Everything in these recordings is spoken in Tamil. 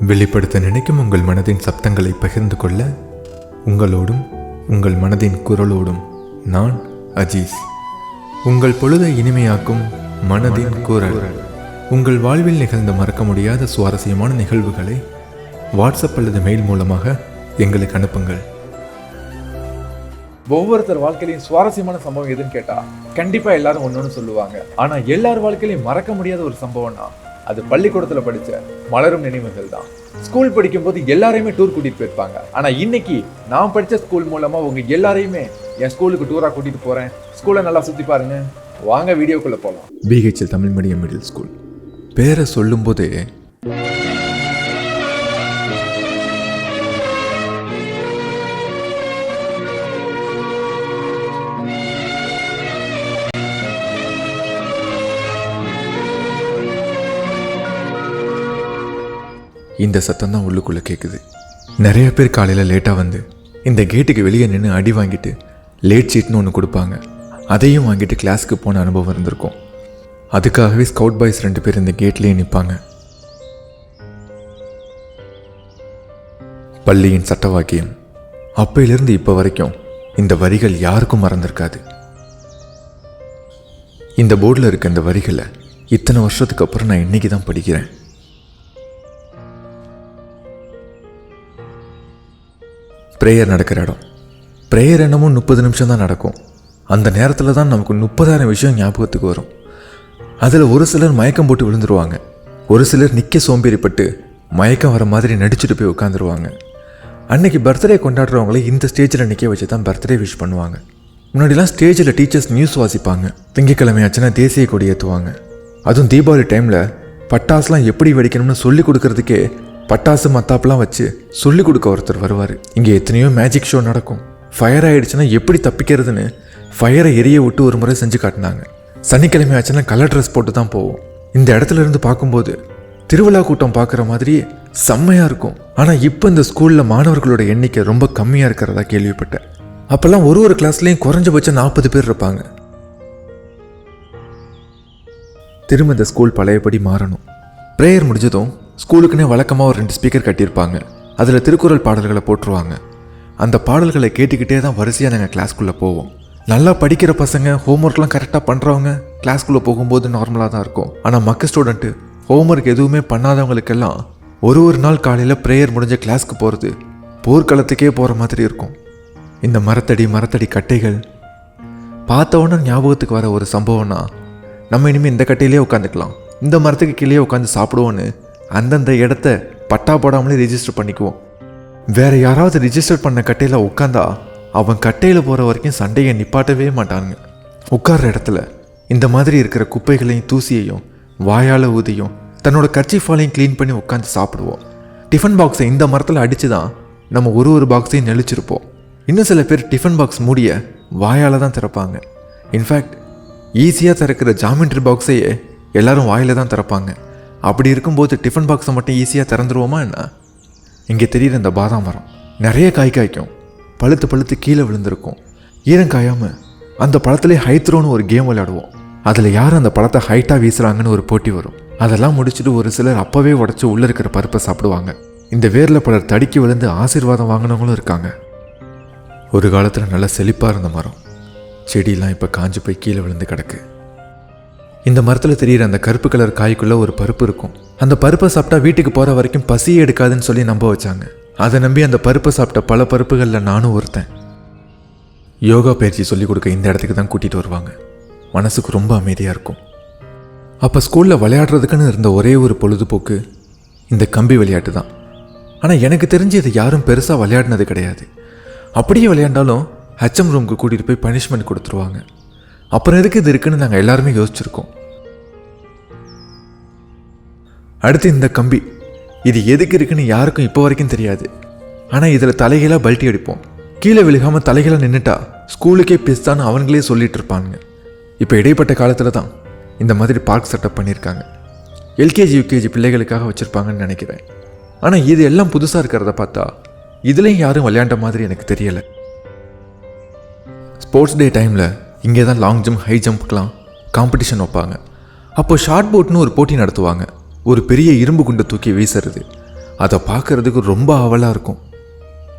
வெளிப்படுத்த நினைக்கும் உங்கள் மனதின் சப்தங்களை பகிர்ந்து கொள்ள உங்களோடும் உங்கள் மனதின் குரலோடும் நான் அஜீஸ். உங்கள் பொழுதை இனிமையாக்கும் மனதின் குரல். உங்கள் வாழ்வில் நிகழ்ந்த மறக்க முடியாத சுவாரஸ்யமான நிகழ்வுகளை வாட்ஸ்அப் அல்லது மெயில் மூலமாக எங்களுக்கு அனுப்புங்கள். ஒவ்வொருத்தர் வாழ்க்கையிலையும் சுவாரஸ்யமான சம்பவம் எதுன்னு கேட்டா கண்டிப்பா எல்லாரும் ஒன்னொன்னு சொல்லுவாங்க. ஆனா எல்லார் வாழ்க்கையிலையும் மறக்க முடியாத ஒரு சம்பவம்னா அது பள்ளிக்கூடத்தில் படித்த மலரும் நினைவுகள் தான். ஸ்கூல் படிக்கும்போது எல்லாரையுமே டூர் கூட்டிகிட்டு போயிருப்பாங்க. ஆனால் இன்னைக்கு நான் படித்த ஸ்கூல் மூலமாக உங்கள் எல்லாரையுமே என் ஸ்கூலுக்கு டூராக கூட்டிகிட்டு போகிறேன் ஸ்கூலை நல்லா சுற்றி பாருங்கள் வாங்க வீடியோக்குள்ளே போகலாம் BHEL Tamil medium middle school பேரை சொல்லும்போதே இந்த சத்தம் தான் உள்ளுக்குள்ளே கேட்குது நிறைய பேர் காலையில் லேட்டாக வந்து இந்த கேட்டுக்கு வெளியே நின்று அடி வாங்கிட்டு லேட் ஷீட்னு ஒன்று கொடுப்பாங்க. அதையும் வாங்கிட்டு கிளாஸ்க்கு போன அனுபவம் இருந்திருக்கும். அதுக்காகவே ஸ்கவுட் பாய்ஸ் ரெண்டு பேர் இந்த கேட்லேயே நிற்பாங்க பள்ளியின் சட்ட வாக்கியம் அப்பையிலிருந்து இப்போ வரைக்கும் இந்த வரிகள் யாருக்கும் மறந்திருக்காது. இந்த போர்டில் இருக்க இந்த வரிகளை இத்தனை வருஷத்துக்கு அப்புறம் நான் இன்னைக்கு தான் படிக்கிறேன். ப்ரேயர் நடக்கிற இடம். ப்ரேயர் என்னமோ முப்பது நிமிஷம் தான் நடக்கும். அந்த நேரத்தில் தான் நமக்கு முப்பதாயிரம் விஷயம் ஞாபகத்துக்கு வரும். அதில் ஒரு சிலர் மயக்கம் போட்டு விழுந்துருவாங்க. ஒரு சிலர் நிற்க சோம்பேறிப்பட்டு மயக்கம் வர மாதிரி நடிச்சுட்டு போய் உட்காந்துருவாங்க அன்னைக்கு பர்த்டே கொண்டாடுறவங்களே இந்த ஸ்டேஜில் நிற்க வச்சு தான் பர்த்டே விஷ் பண்ணுவாங்க. முன்னாடிலாம் ஸ்டேஜில் டீச்சர்ஸ் நியூஸ் வாசிப்பாங்க. திங்கக்கிழமை ஆச்சுன்னா தேசிய கொடி ஏற்றுவாங்க அதுவும் தீபாவளி டைமில் பட்டாசுலாம் எப்படி வெடிக்கணும்னு சொல்லி கொடுக்கறதுக்கே பட்டாசு மத்தாப்புலாம் வச்சு சொல்லி கொடுக்க ஒருத்தர் வருவார். இங்கே எத்தனையோ மேஜிக் ஷோ நடக்கும். ஃபயர் ஆகிடுச்சுன்னா எப்படி தப்பிக்கிறதுன்னு ஃபயரை எரிய விட்டு ஒரு முறை செஞ்சு காட்டினாங்க. சனிக்கிழமை ஆச்சுன்னா கலர் ட்ரெஸ் போட்டு தான் போவோம். இந்த இடத்துல இருந்து பார்க்கும்போது திருவிழா கூட்டம் பார்க்குற மாதிரியே செம்மையாக இருக்கும். ஆனால் இப்போ இந்த ஸ்கூலில் மாணவர்களோட எண்ணிக்கை ரொம்ப கம்மியாக இருக்கிறதா கேள்விப்பட்டேன். அப்போல்லாம் ஒரு ஒரு கிளாஸ்லேயும் குறைஞ்சபட்சம் நாற்பது பேர் இருப்பாங்க. திரும்ப இந்த ஸ்கூல் பழையபடி மாறணும். ப்ரேயர் முடிஞ்சதும் ஸ்கூலுக்குன்னே வழக்கமாக ஒரு ரெண்டு ஸ்பீக்கர் கட்டியிருப்பாங்க. அதில் திருக்குறள் பாடல்களை போட்டுருவாங்க. அந்த பாடல்களை கேட்டுக்கிட்டே தான் வரிசையாக நாங்கள் கிளாஸ்க்குள்ளே போவோம். நல்லா படிக்கிற பசங்க ஹோம்ஒர்க்லாம் கரெக்டாக பண்ணுறவங்க கிளாஸ்க்குள்ளே போகும்போது நார்மலாக தான் இருக்கும். ஆனால் மக்க ஸ்டூடெண்ட்டு ஹோம்ஒர்க் எதுவுமே பண்ணாதவங்களுக்கெல்லாம் ஒரு ஒரு நாள் காலையில் ப்ரேயர் முடிஞ்ச கிளாஸ்க்கு போகிறது போர்க்களத்துக்கே போகிற மாதிரி இருக்கும். இந்த மரத்தடி மரத்தடி கட்டைகள் பார்த்த உடனே ஞாபகத்துக்கு வர ஒரு சம்பவம்னா நம்ம இனிமேல் இந்த கட்டையிலே உட்காந்துக்கலாம். இந்த மரத்துக்கு கீழே உட்காந்து சாப்பிடுவோன்னு அந்தந்த இடத்த பட்டா போடாமலே ரிஜிஸ்டர் பண்ணிக்குவோம். வேற யாராவது ரிஜிஸ்டர் பண்ண கட்டையில் உட்காந்தா அவன் கட்டையில் போகிற வரைக்கும் சண்டையை நிப்பாட்டவே மாட்டானுங்க. உட்கார்ற இடத்துல இந்த மாதிரி இருக்கிற குப்பைகளையும் தூசியையும் வாயால் ஊதியும் தன்னோட கர்ச்சிஃபாலையும் க்ளீன் பண்ணி உட்காந்து சாப்பிடுவோம். டிஃபன் பாக்ஸை இந்த மரத்தில் அடித்து தான் நம்ம ஒரு ஒரு பாக்ஸையும் நெளிச்சிருப்போம். இன்னும் சில பேர் டிஃபன் பாக்ஸ் மூடிய வாயால் தான் திறப்பாங்க. இன்ஃபேக்ட் ஈஸியாக திறக்கிற ஜாமெண்ட்ரி பாக்ஸையே எல்லாரும் வாயில தான் திறப்பாங்க. அப்படி இருக்கும்போது டிஃபன் பாக்ஸை மட்டும் ஈஸியாக திறந்துருவோமா என்ன? இங்கே தெரியுற இந்த பாதாம் மரம் நிறைய காய் காய்க்கும். பழுத்து பழுத்து கீழே விழுந்திருக்கும். ஈரம் காயாமல் அந்த பழத்திலே ஹைத்ரோன்னு ஒரு கேம் விளையாடுவோம். அதில் யார் அந்த பழத்தை ஹைட்டாக வீசுகிறாங்கன்னு ஒரு போட்டி வரும். அதெல்லாம் முடிச்சுட்டு ஒரு சிலர் அப்போவே உடச்சி உள்ளே இருக்கிற பருப்பை சாப்பிடுவாங்க. இந்த வேரில் பலர் தடுக்கி விழுந்து ஆசீர்வாதம் வாங்கினவங்களும் இருக்காங்க. ஒரு காலத்தில் நல்லா செழிப்பாக இருந்த மரம். செடியெல்லாம் இப்போ காஞ்சி போய் கீழே விழுந்து கிடக்கு. இந்த மரத்தில் தெரியிற அந்த கருப்பு கலர் காய்க்குள்ளே ஒரு பருப்பு இருக்கும். அந்த பருப்பை சாப்பிட்டா வீட்டுக்கு போகிற வரைக்கும் பசியே எடுக்காதுன்னு சொல்லி நம்ப வச்சாங்க. அதை நம்பி அந்த பருப்பை சாப்பிட்ட பல பருப்புகளில் நானும் ஒருத்தன். யோகா பயிற்சி சொல்லிக் கொடுக்க இந்த இடத்துக்கு தான் கூட்டிகிட்டு வருவாங்க. மனசுக்கு ரொம்ப அமைதியாக இருக்கும். அப்போ ஸ்கூலில் விளையாடுறதுக்குன்னு இருந்த ஒரே ஒரு பொழுதுபோக்கு இந்த கம்பி விளையாட்டு தான். ஆனால் எனக்கு தெரிஞ்சு இதை யாரும் பெருசாக விளையாடினது கிடையாது. அப்படியே விளையாண்டாலும் ஹெச்எம் ரூமுக்கு கூட்டிகிட்டு போய் பனிஷ்மெண்ட் கொடுத்துருவாங்க. அப்புறம் எதுக்கு இது இருக்குன்னு நாங்கள் எல்லாருமே யோசிச்சிருக்கோம். அடுத்து இந்த கம்பி. இது எதுக்கு இருக்குன்னு யாருக்கும் இப்போ வரைக்கும் தெரியாது. ஆனால் இதில் தலைகளாக பல்ட்டி அடிப்போம். கீழே விழுகாமல் தலைகளாக நின்றுட்டா ஸ்கூலுக்கே பிஸ்தான்னு அவங்களே சொல்லிட்டு இருப்பாங்க இப்போ இடைப்பட்ட காலத்தில் தான் இந்த மாதிரி பார்க் செட்டப் பண்ணியிருக்காங்க. எல்கேஜி யூகேஜி பிள்ளைகளுக்காக வச்சுருப்பாங்கன்னு நினைக்கிறேன். ஆனால் இது எல்லாம் புதுசாக இருக்கிறத பார்த்தா இதுலேயும் யாரும் விளையாண்ட மாதிரி எனக்கு தெரியலை. ஸ்போர்ட்ஸ் டே டைமில் இங்கே தான் லாங் ஜம்ப் ஹை ஜம்ப்க்கெலாம் காம்படிஷன் வைப்பாங்க. அப்போ ஷார்ட் போட்னு ஒரு போட்டி நடத்துவாங்க. ஒரு பெரிய இரும்பு குண்டை தூக்கி வீசுறது. அதை பார்க்கறதுக்கு ரொம்ப ஆவலாக இருக்கும்.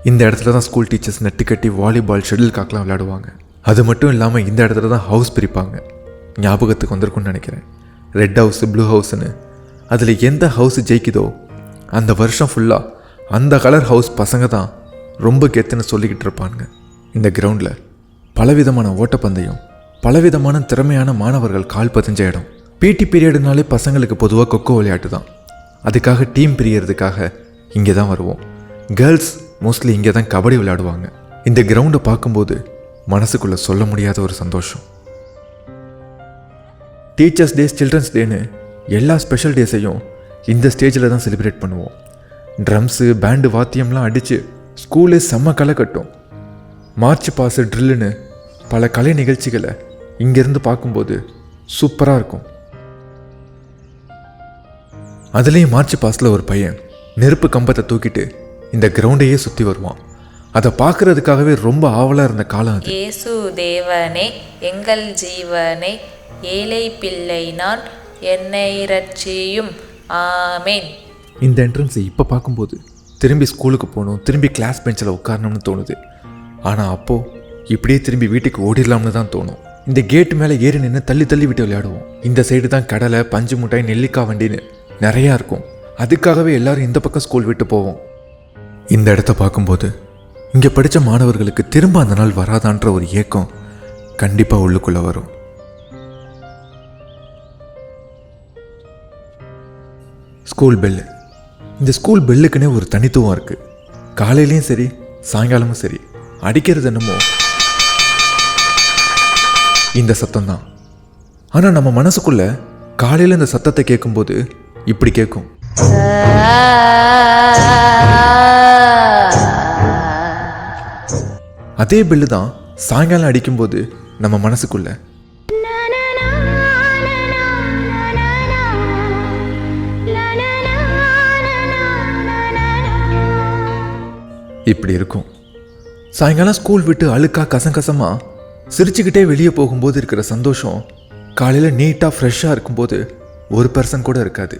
இந்த இடத்துல தான் ஸ்கூல் டீச்சர்ஸ் நெட்டு கட்டி வாலிபால் ஷெட்டில் காக்கெலாம் விளையாடுவாங்க. அது மட்டும் இல்லாமல் இந்த இடத்துல தான் ஹவுஸ் பிரிப்பாங்க. ஞாபகத்துக்கு வந்திருக்கும்னு நினைக்கிறேன். ரெட் ஹவுஸ் ப்ளூ ஹவுஸ்னு அதில் எந்த ஹவுஸ் ஜெயிக்குதோ அந்த வருஷம் ஃபுல்லாக அந்த கலர் ஹவுஸ் பசங்க தான் ரொம்ப கெத்துன்னு சொல்லிக்கிட்டு இருப்பாங்க இந்த கிரவுண்டில் பலவிதமான ஓட்டப்பந்தயம் பலவிதமான திறமையான மாணவர்கள் கால் பதிஞ்ச இடம். பிடி பீரியடுனாலே பசங்களுக்கு பொதுவாக கொக்கோ விளையாட்டு தான் அதுக்காக டீம் பிரியறதுக்காக இங்கே தான் வருவோம். கேர்ள்ஸ் மோஸ்ட்லி இங்கே தான் கபடி விளையாடுவாங்க. இந்த கிரவுண்டை பார்க்கும்போது மனசுக்குள்ளே சொல்ல முடியாத ஒரு சந்தோஷம். டீச்சர்ஸ் டேஸ் சில்ட்ரன்ஸ் டேன்னு எல்லா ஸ்பெஷல் டேஸையும் இந்த ஸ்டேஜில் தான் செலிப்ரேட் பண்ணுவோம். ட்ரம்ஸு பேண்டு வாத்தியம்லாம் அடித்து ஸ்கூலே செம்ம களை கட்டும். மார்ச் பாஸு ட்ரில்லுன்னு பல கலை நிகழ்ச்சிகளை இங்கேருந்து பார்க்கும்போது சூப்பராக இருக்கும். அதுலேயும் மார்ச் பாஸில் ஒரு பையன் நெருப்பு கம்பத்தை தூக்கிட்டு இந்த கிரவுண்டையே சுற்றி வருவான். அதை பார்க்கறதுக்காகவே ரொம்ப ஆவலாக இருந்த காலம் அது. இயேசு தேவனே எங்கள் ஜீவனே ஏழை பிள்ளை நான் என்னை ரட்சியும் ஆமேன். இந்த என்ட்ரன்ஸை இப்போ பார்க்கும்போது திரும்பி ஸ்கூலுக்கு போகணும் திரும்பி கிளாஸ் பெஞ்சில் உட்காரணும்னு தோணுது. ஆனால் அப்போது இப்படியே திரும்பி வீட்டுக்கு ஓடிடலாம்னு தான் தோணும். இந்த கேட் மேலே ஏறி நின்று தள்ளி தள்ளி விட்டு விளையாடுவோம். இந்த சைடு தான் கடலை பஞ்சு மிட்டாய் நெல்லிக்காய் வண்டின்னு நிறையா இருக்கும். அதுக்காகவே எல்லாரும் இந்த பக்கம் ஸ்கூல் விட்டு போவோம். இந்த இடத்த பார்க்கும்போது இங்கே படித்த மாணவர்களுக்கு திரும்ப அந்த நாள் வராதான்ற ஒரு ஏக்கம் கண்டிப்பாக உள்ளுக்குள்ளே வரும். ஸ்கூல் பெல்லு இந்த ஸ்கூல் பெல்லுக்குன்னே ஒரு தனித்துவம் இருக்குது காலையிலையும் சரி சாயங்காலமும் சரி அடிக்கிறது என்னமோ இந்த சத்தம் தான் ஆனால் நம்ம மனசுக்குள்ளே காலையில் இந்த சத்தத்தை கேட்கும்போது இப்படி கேட்கும். அதே பெல்லு தான் சாயங்காலம் அடிக்கும்போது நம்ம மனசுக்குள்ள. இப்படி இருக்கும். சாயங்காலம் ஸ்கூல் விட்டு அழுக்கா கசங்கசமா சிரிச்சுக்கிட்டே வெளியே போகும்போது இருக்கிற சந்தோஷம் காலையில் நீட்டாக ஃப்ரெஷ்ஷாக இருக்கும்போது ஒரு பர்சன் கூட இருக்காது.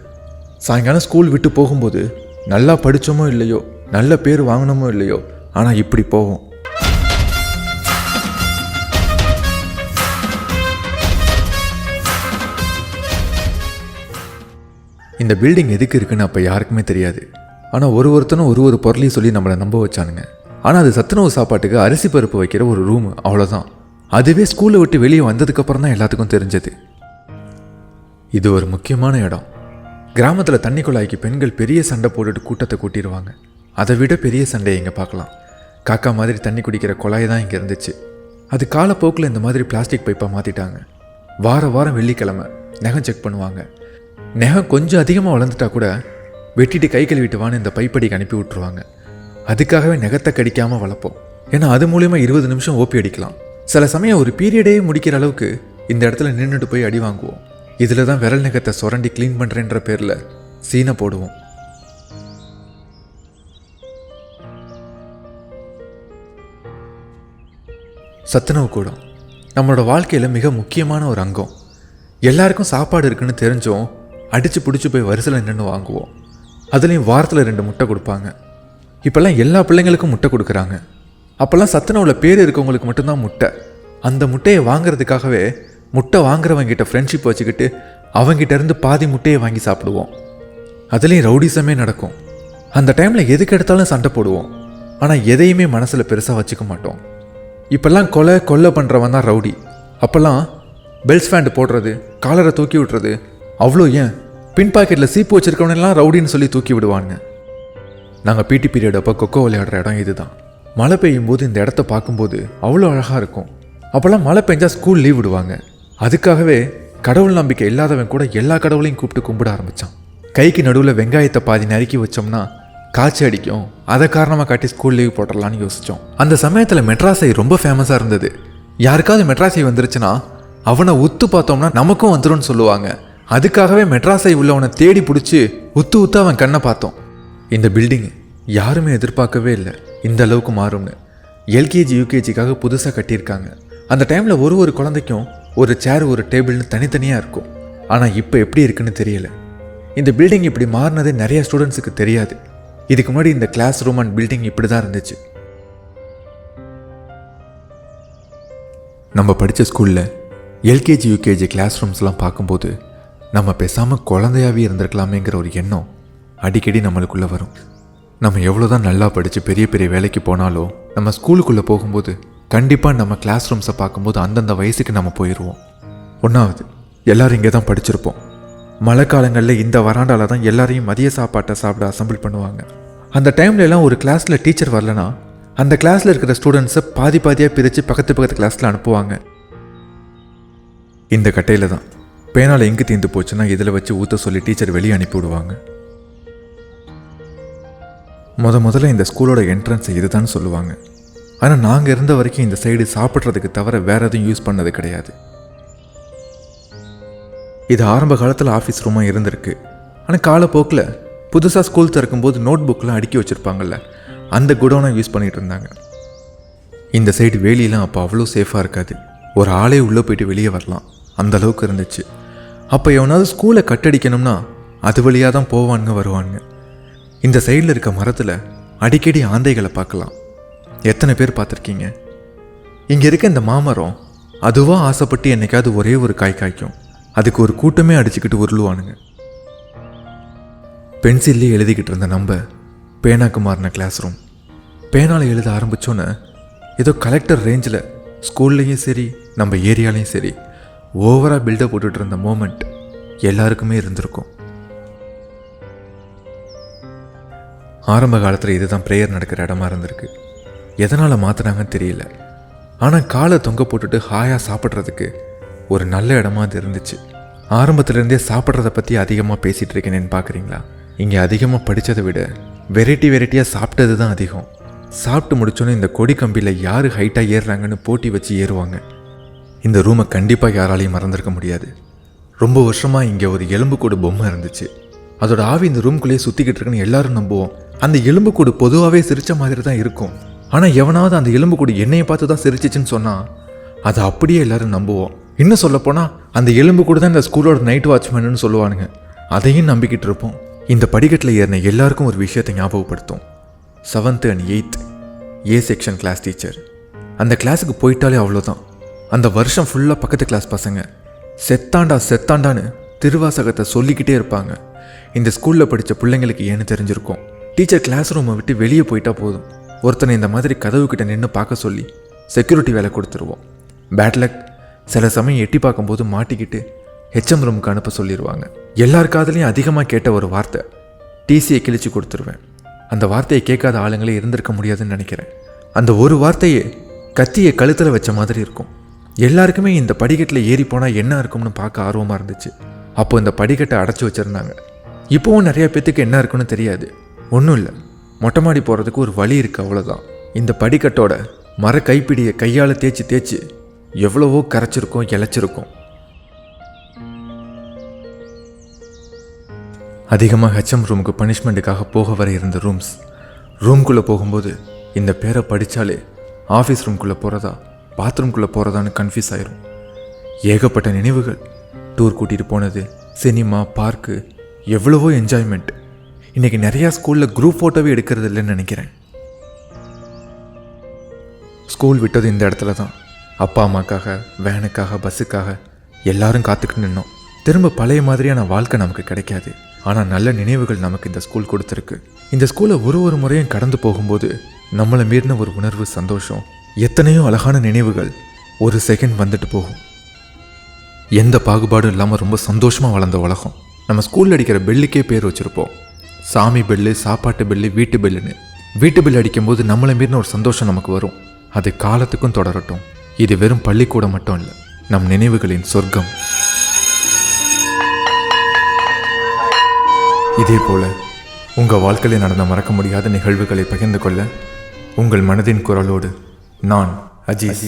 சாயங்காலம் ஸ்கூல் விட்டு போகும்போது நல்லா படித்தோமோ இல்லையோ நல்ல பேர் வாங்கினோமோ இல்லையோ ஆனால் இப்படி போவோம் இந்த பில்டிங் எதுக்கு இருக்குன்னு அப்போ யாருக்குமே தெரியாது. ஆனால் ஒரு ஒருத்தனும் ஒரு ஒரு பொருளையும் சொல்லி நம்மளை நம்ப வச்சானுங்க. ஆனால் அது சத்துணவு சாப்பாட்டுக்கு அரிசி பருப்பு வைக்கிற ஒரு ரூம் அவ்வளோதான் அதுவே ஸ்கூலை விட்டு வெளியே வந்ததுக்கப்புறம் தான் எல்லாத்துக்கும் தெரிஞ்சது. இது ஒரு முக்கியமான இடம். கிராமத்தில் தண்ணி குழாய்க்கு பெண்கள் பெரிய சண்டை போட்டுட்டு கூட்டத்தை கூட்டிடுவாங்க அதை விட பெரிய சண்டையை இங்கே பார்க்கலாம். காக்கா மாதிரி தண்ணி குடிக்கிற குழாய் தான் இங்கே இருந்துச்சு. அது காலப்போக்கில் இந்த மாதிரி பிளாஸ்டிக் பைப்பாக மாற்றிட்டாங்க வார வாரம் வெள்ளிக்கிழமை நகம் செக் பண்ணுவாங்க. நகம் கொஞ்சம் அதிகமாக வளர்ந்துட்டா கூட வெட்டிட்டு கை கழுவிட்டுவான்னு இந்த பைப்படிக்கு அனுப்பி விட்ருவாங்க அதுக்காகவே நகத்தை கடிக்காமல் வளர்ப்போம். ஏன்னா அது மூலயமா இருபது நிமிஷம் ஓப்பி அடிக்கலாம். சில சமயம் ஒரு பீரியடே முடிக்கிற அளவுக்கு இந்த இடத்துல நின்றுட்டு போய் அடி வாங்குவோம். இதில் தான் விரல் நகத்தை சுரண்டி க்ளீன் பண்ணுறேன்ற பேரில் சீனை போடுவோம். சத்துணவு கூடம். நம்மளோட வாழ்க்கையில் மிக முக்கியமான ஒரு அங்கம். எல்லாருக்கும் சாப்பாடு இருக்குன்னு தெரிஞ்சோம் அடித்து பிடிச்சி போய் வரிசையில் நின்று வாங்குவோம். அதுலேயும் வாரத்தில் ரெண்டு முட்டை கொடுப்பாங்க. இப்போல்லாம் எல்லா பிள்ளைங்களுக்கும் முட்டை கொடுக்குறாங்க. அப்போல்லாம் சத்துணவில் பேர் இருக்கவங்களுக்கு மட்டும்தான் முட்டை. அந்த முட்டையை வாங்குறதுக்காகவே முட்டை வாங்குறவங்கிட்ட ஃப்ரெண்ட்ஷிப் வச்சுக்கிட்டு அவங்கிட்ட இருந்து பாதி முட்டையை வாங்கி சாப்பிடுவோம். அதுலேயும் ரவுடிசமே நடக்கும். அந்த டைமில் எதுக்கு எடுத்தாலும் சண்டை போடுவோம். ஆனால் எதையுமே மனசில் பெருசாக வச்சுக்க மாட்டோம். இப்போல்லாம் கொலை கொலை பண்ணுறவன் தான் ரவுடி அப்போல்லாம் பெல்ஸ் ஃபேண்ட் போடுறது காலரை தூக்கி விட்டுறது அவ்வளோ ஏன்? பின் பாக்கெட்டில் சீப்பு வச்சுருக்கவனெல்லாம் ரவுடின்னு சொல்லி தூக்கி விடுவாங்க நாங்கள் பிடி பீரியட் அப்போ கொக்கோ விளையாடுற இடம் இதுதான். மழை பெய்யும் போது இந்த இடத்த பார்க்கும்போது அவ்வளோ அழகாக இருக்கும். அப்போல்லாம் மழை பெஞ்சால் ஸ்கூல் லீவ் விடுவாங்க. அதுக்காகவே கடவுள் நம்பிக்கை இல்லாதவன் கூட எல்லா கடவுளையும் கூப்பிட்டு கும்பிட ஆரம்பித்தான் கைக்கு நடுவில் வெங்காயத்தை பாதி நறுக்கி வச்சோம்னா காய்ச்சி அடிக்கும். அதை காரணமாக காட்டி ஸ்கூல் லீவ் போட்டுடலான்னு யோசித்தோம் அந்த சமயத்தில் மெட்ராஸை ரொம்ப ஃபேமஸாக இருந்தது. யாருக்காவது மெட்ராஸை வந்துருச்சுன்னா அவனை உத்து பார்த்தோம்னா நமக்கும் வந்துரும்னு சொல்லுவாங்க. அதுக்காகவே மெட்ராஸை உள்ளவனை தேடி பிடிச்சி உத்து உத்து அவன் கண்ணை பார்த்தோம். இந்த பில்டிங் யாருமே எதிர்பார்க்கவே இல்லை. இந்த அளவுக்கு மாறும்னு. எல்கேஜி யூகேஜிக்காக புதுசாக கட்டியிருக்காங்க. அந்த டைமில் ஒரு ஒரு குழந்தைக்கும் ஒரு சேர் ஒரு டேபிள்னு தனித்தனியாக இருக்கும். ஆனால் இப்போ எப்படி இருக்குன்னு தெரியல. இந்த பில்டிங் இப்படி மாறினதே நிறைய ஸ்டூடெண்ட்ஸுக்கு தெரியாது. இதுக்கு முன்னாடி இந்த கிளாஸ் ரூம் அண்ட் பில்டிங் இப்படி தான் இருந்துச்சு நம்ம படித்த ஸ்கூலில் எல்கேஜி யூகேஜி கிளாஸ் ரூம்ஸ்லாம் பார்க்கும்போது நம்ம பேசாமல் குழந்தையாவே இருந்திருக்கலாமேங்கிற ஒரு எண்ணம் அடிக்கடி நம்மளுக்குள்ளே வரும். நம்ம எவ்வளோ தான் நல்லா படித்து பெரிய பெரிய வேலைக்கு போனாலும் நம்ம ஸ்கூலுக்குள்ளே போகும்போது கண்டிப்பாக நம்ம கிளாஸ் ரூம்ஸை பார்க்கும்போது அந்தந்த வயசுக்கு நம்ம போயிடுவோம் ஒன்றாவது எல்லோரும் இங்கே தான் படிச்சிருப்போம். மழை காலங்களில் இந்த வராண்டால தான் எல்லாரையும் மதிய சாப்பாட்டை சாப்பிட அசம்பிள் பண்ணுவாங்க. அந்த டைம்ல எல்லாம் ஒரு கிளாஸில் டீச்சர் வரலனா அந்த கிளாஸில் இருக்கிற ஸ்டூடெண்ட்ஸை பாதி பாதியாக பிரித்து பக்கத்து பக்கத்து கிளாஸில் அனுப்புவாங்க. இந்த கட்டையில் தான். பேனால் எங்கே தீர்ந்து போச்சுன்னா இதில் வச்சு ஊற்ற சொல்லி டீச்சர் வெளியே அனுப்பி விடுவாங்க. முத முதல்ல இந்த ஸ்கூலோட என்ட்ரன்ஸ் இதுதான் சொல்லுவாங்க. ஆனால் நாங்கள் இருந்த வரைக்கும் இந்த சைடு சாப்பிட்றதுக்கு தவிர வேற எதுவும் யூஸ் பண்ணது கிடையாது. இது ஆரம்ப காலத்தில் ஆஃபீஸ் ரூமாக இருந்திருக்கு. ஆனால் காலப்போக்கில் புதுசாக ஸ்கூல் திறக்கும்போது நோட் புக்கெலாம் அடுக்கி வச்சுருப்பாங்கல்ல அந்த குடோனை யூஸ் பண்ணிகிட்டு இருந்தாங்க. இந்த சைடு வேலியெலாம் அப்போ அவ்வளோ சேஃபாக இருக்காது. ஒரு ஆளே உள்ளே போயிட்டு வெளியே வரலாம். அந்த அளவுக்கு இருந்துச்சு. அப்போ எவனாவது ஸ்கூலை கட்டடிக்கணும்னா அது வழியாக தான் போவானுங்க வருவானுங்க. இந்த சைடில் இருக்க மரத்தில் அடிக்கடி ஆந்தைகளை பார்க்கலாம். எத்தனை பேர் பார்த்துருக்கீங்க? இங்கே இருக்க இந்த மாமரம் அதுவாக ஆசைப்பட்டு என்னைக்காவது ஒரே ஒரு காய் காய்க்கும். அதுக்கு ஒரு கூட்டமே அடிச்சுக்கிட்டு உருளுவானுங்க. பென்சில்லே எழுதிக்கிட்டு இருந்த நம்ம பேனாக்கு மாறின கிளாஸ் ரூம் பேனால் எழுத ஆரம்பித்தோன்னே ஏதோ கலெக்டர் ரேஞ்சில் ஸ்கூல்லையும் சரி நம்ம ஏரியாலையும் சரி ஓவராக பில்டப் போட்டுட்டு இருந்த மூமெண்ட் எல்லாருக்குமே இருந்திருக்கும். ஆரம்ப காலத்தில் இதுதான் ப்ரேயர் நடக்கிற இடமா இருந்திருக்கு. எதனால் மாற்றினாங்கன்னு தெரியல. ஆனால் காலை தொங்க போட்டுட்டு ஹாயாக சாப்பிட்றதுக்கு ஒரு நல்ல இடமா அது இருந்துச்சு. ஆரம்பத்துலேருந்தே சாப்பிட்றத பற்றி அதிகமாக பேசிகிட்டு இருக்கேனேன்னு பார்க்குறீங்களா இங்கே அதிகமாக படித்ததை விட வெரைட்டி வெரைட்டியாக சாப்பிட்டது தான் அதிகம். சாப்பிட்டு முடிச்சோன்னே இந்த கொடி கம்பியில் யார் ஹைட்டாக ஏறுறாங்கன்னு போட்டி வச்சு ஏறுவாங்க. இந்த ரூமை கண்டிப்பாக யாராலையும் மறந்துருக்க முடியாது. ரொம்ப வருஷமாக இங்கே ஒரு எலும்புக்கூடு பொம்மை இருந்துச்சு. அதோட ஆவி இந்த ரூம்குள்ளேயே சுற்றிக்கிட்டு இருக்குன்னு எல்லாரும் நம்புவோம். அந்த எலும்புக்கூடு பொதுவாகவே சிரித்த மாதிரி தான் இருக்கும். ஆனால் எவனாவது அந்த எலும்புக்கூடு என்னையை பார்த்து தான் சிரிச்சிச்சின்னு சொன்னால் அதை அப்படியே எல்லாரும் நம்புவோம். இன்னும் சொல்லப்போனால் அந்த எலும்பு கூட தான் இந்த ஸ்கூலோட நைட் வாட்ச்மேனுன்னு சொல்லுவானுங்க. அதையும் நம்பிக்கிட்டு இருப்போம். இந்த படிக்கட்டில் ஏறின எல்லாருக்கும் ஒரு விஷயத்தை ஞாபகப்படுத்தும். Seventh and eighth A section class teacher அந்த கிளாஸுக்கு போயிட்டாலே அவ்வளோதான் அந்த வருஷம் ஃபுல்லாக பக்கத்து கிளாஸ் பசங்க. செத்தாண்டா செத்தாண்டான்னு திருவாசகத்தை சொல்லிக்கிட்டே இருப்பாங்க. இந்த ஸ்கூலில் படித்த பிள்ளைங்களுக்கு ஏன்னு தெரிஞ்சிருக்கும். டீச்சர் கிளாஸ் ரூமை விட்டு வெளியே போயிட்டா போதும். ஒருத்தனை இந்த மாதிரி கதவுக்கிட்ட நின்று பார்க்க சொல்லி செக்யூரிட்டி வேலை கொடுத்துருவோம். பேட்லக் சில சமயம் எட்டி பார்க்கும்போது மாட்டிக்கிட்டு ஹெச்எம் ரூமுக்கு அனுப்ப சொல்லிடுவாங்க எல்லார் காதுலையும் அதிகமாக கேட்ட ஒரு வார்த்தை. டிசியை கிழிச்சு கொடுத்துருவேன். அந்த வார்த்தையை கேட்காத ஆளுங்களே இருந்திருக்க முடியாதுன்னு நினைக்கிறேன். அந்த ஒரு வார்த்தையே கத்தியை கழுத்தில் வச்ச மாதிரி இருக்கும். எல்லாருக்குமே இந்த படிக்கட்டில் ஏறி போனால் என்ன இருக்கும்னு பார்க்க ஆர்வமாக இருந்துச்சு. அப்போ இந்த படிக்கட்டை அடைச்சி வச்சுருந்தாங்க. இப்போவும் நிறைய பேத்துக்கு என்ன இருக்குன்னு தெரியாது. ஒன்றும் இல்லை. மொட்டை மாடி போகிறதுக்கு ஒரு வழி இருக்குது அவ்வளோதான் இந்த படிக்கட்டோட மர கைப்பிடியை கையால் தேய்ச்சி தேய்ச்சி எவ்வளவோ கரைச்சிருக்கும் இழைச்சிருக்கும். அதிகமாக ஹெச்எம் ரூமுக்கு பனிஷ்மெண்ட்டுக்காக போக வர இருந்த ரூம்ஸ் ரூம்குள்ளே போகும்போது இந்த பேரை படித்தாலே ஆஃபீஸ் ரூம்குள்ளே போகிறதா பாத்ரூம்குள்ளே போகிறதான்னு கன்ஃபியூஸ் ஆயிரும். ஏகப்பட்ட நினைவுகள் டூர் கூட்டிகிட்டு போனது சினிமா பார்க்கு எவ்வளவோ என்ஜாய்மெண்ட் இன்றைக்கி நிறையா ஸ்கூலில் குரூப் ஃபோட்டோவே எடுக்கிறது இல்லைன்னு நினைக்கிறேன். ஸ்கூல் விட்டது இந்த இடத்துல தான். அப்பா அம்மாக்காக வேனுக்காக பஸ்ஸுக்காக எல்லாரும் காத்துக்கிட்டு நின்னோம். திரும்ப பழைய மாதிரியான வாழ்க்கை நமக்கு கிடைக்காது. ஆனால் நல்ல நினைவுகள் நமக்கு இந்த ஸ்கூல் கொடுத்துருக்கு. இந்த ஸ்கூலை ஒரு ஒரு முறையும் கடந்து போகும்போது நம்மளை மீறின ஒரு உணர்வு சந்தோஷம் எத்தனையோ அழகான நினைவுகள் ஒரு செகண்ட் வந்துட்டு போகும். எந்த பாகுபாடும் இல்லாமல் ரொம்ப சந்தோஷமாக வளர்ந்த உலகம். நம்ம ஸ்கூலில் அடிக்கிற பெல்லுக்கே பேர் வச்சுருப்போம். சாமி பெல்லு சாப்பாட்டு பெல்லு வீட்டு பெல்லுன்னு. வீட்டு பெல் அடிக்கும்போது நம்மளை மீறின ஒரு சந்தோஷம் நமக்கு வரும். அது காலத்துக்கும் தொடரட்டும். இது வெறும் பள்ளிக்கூடம் மட்டும் இல்லை நம் நினைவுகளின் சொர்க்கம். இதே போல உங்கள் வாழ்க்கையில் நடந்த மறக்க முடியாத நிகழ்வுகளை பகிர்ந்து கொள்ள உங்கள் மனதின் குரலோடு நான் அஜித்